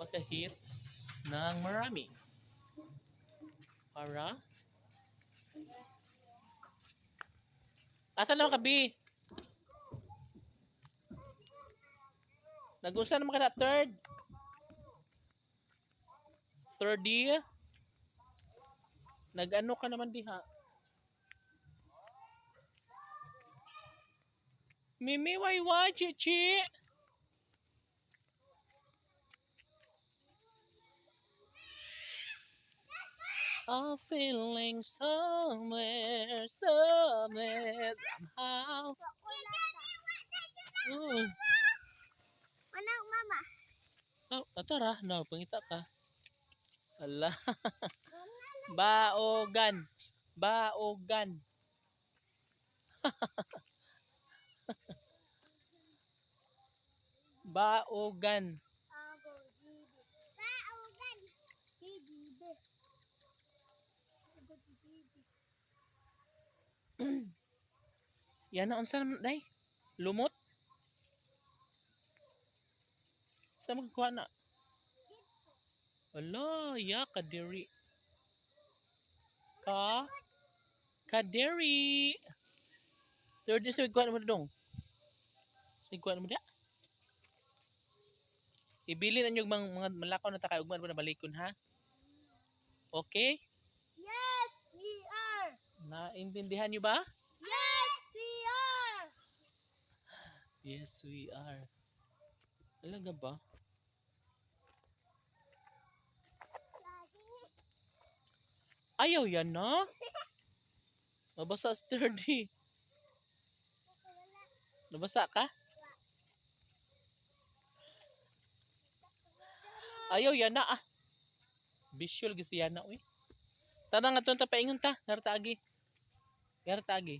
maka-hits ng marami. Para? Asa naman ka, B? Nag-usa naman ka na third? Third D? Nag-ano ka naman diha? Mimi, why why, chichi? I'm feeling somewhere, somewhere, somehow. Oh, Anak mama. oh ato ra, no, pangita ka. Ala. Baogan. Baogan. Baogan. Yan na, unsa naman, day? Lumot? Sa magkuha na? Ala, ya, kadiri. Ka? Kadiri. Third is kuha na mo dong. Sa kuha na mo da? Ibili na yung mga, mga malakaw na takay ugman ba na balikon ha? Okay? Naintindihan nyo ba? Yes, we are. Yes, we are. Talaga ba? Ayaw yan na. Nabasa sturdy. Nabasa ka? Ayaw yan na ah. Visual gisi yan na uy. Tara nga ta paingon ta. Narta agi. Narta agi.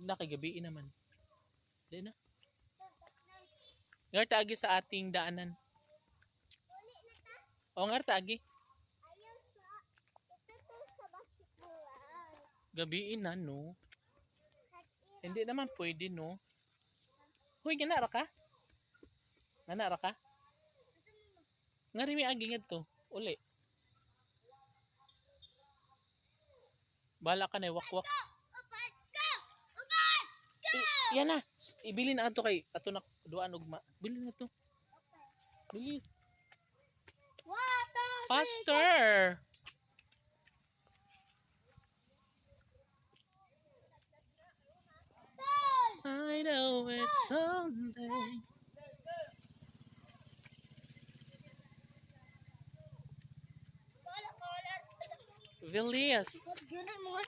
Nakagabi naman. Di na. Narta agi sa ating daanan. O nga agi. Ayaw sa ito to sa basketballan. Gabiin na no. Hindi naman pwede no. Hoy, ganara ka? Ganara ka? Nga rin may agi nga to. Uli. Bala ka na, wakwak. Upat ka! Upat! Yan na. Ibili na ato kay ato na duaan ugma. Bili na to. Bilis. Faster. Bilis. Yun ang mga